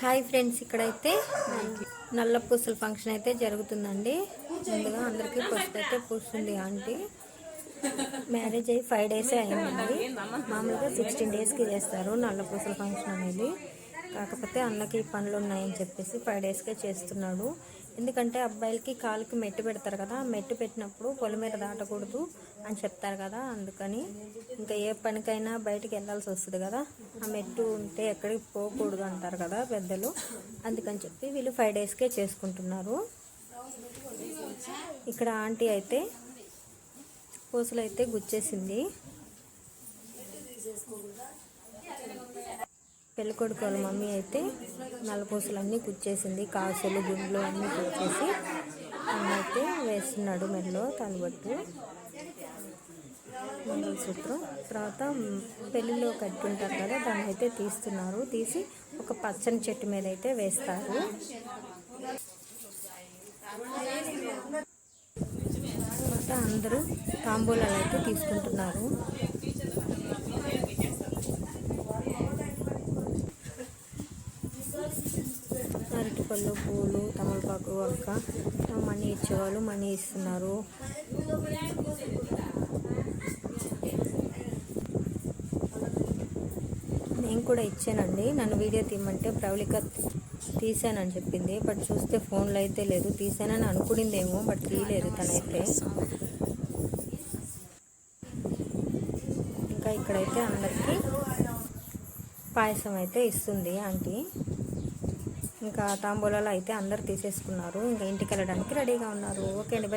Hi friends ఇక్కడైతే నల్ల పూసల ఫంక్షన్ అయితే జరుగుతుందండి. ముందుగా అందరికీ ఫస్ట్ అయితే పూస్తుంది ఆంటీ. మ్యారేజ్ అయ్యి ఫైవ్ డేస్ అయిందండి. మామూలుగా సిక్స్టీన్ డేస్కి చేస్తారు నల్ల పూసల ఫంక్షన్ అనేది. కాకపోతే అన్నకి పనులు ఉన్నాయని చెప్పేసి ఫైవ్ డేస్కే చేస్తున్నాడు. ఎందుకంటే అబ్బాయిలకి కాలుకి మెట్టు పెడతారు కదా మెట్టు పెట్టినప్పుడు పొలం మీద దాటకూడదు అని చెప్తారు కదా అందుకని ఇంకా ఏ పనికైనా బయటికి వెళ్ళాల్సి వస్తుంది కదా. ఆ మెట్టు ఉంటే ఎక్కడికి పోకూడదు అంటారు కదా పెద్దలు. అందుకని చెప్పి వీళ్ళు ఫైవ్ డేస్కే చేసుకుంటున్నారు. ఇక్కడ ఆంటీ అయితే పూసలు అయితే గుచ్చేసింది. పెళ్ళికొడుకు వాళ్ళ మమ్మీ అయితే నలపూసలన్నీ అన్నీ కుచ్చేసింది కాసులు గుండ్లు అన్నీ కుచ్చేసి అన్న అయితే వేస్తున్నాడు మెడలో తలబట్టు. మంగళసూత్రం తర్వాత పెళ్ళిలో కట్టుకుంటారు కదా దాన్ని అయితే తీస్తున్నారు. తీసి ఒక పచ్చని చెట్టు మీద అయితే వేస్తారు. తర్వాత అందరూ తాంబూలాలు అయితే తీసుకుంటున్నారు. పళ్ళు పూలు తమలపాకు ఒక్క మనీ ఇచ్చేవాళ్ళు మనీ ఇస్తున్నారు. నేను కూడా ఇచ్చానండి. నన్ను వీడియో తీయమంటే ప్రవళిక తీసానని చెప్పింది. బట్ చూస్తే ఫోన్లో అయితే లేదు. తీసానని అనుకునిందేమో బట్ తీయలేదు తనైతే. ఇంకా ఇక్కడైతే అందరికీ పాయసం అయితే ఇస్తుంది ఆంటీ. ఇంకా తాంబూలాలు అయితే అందరు తీసేసుకున్నారు. ఇంకా ఇంటికి వెళ్ళడానికి రెడీగా ఉన్నారు. ఓకే అండి బై.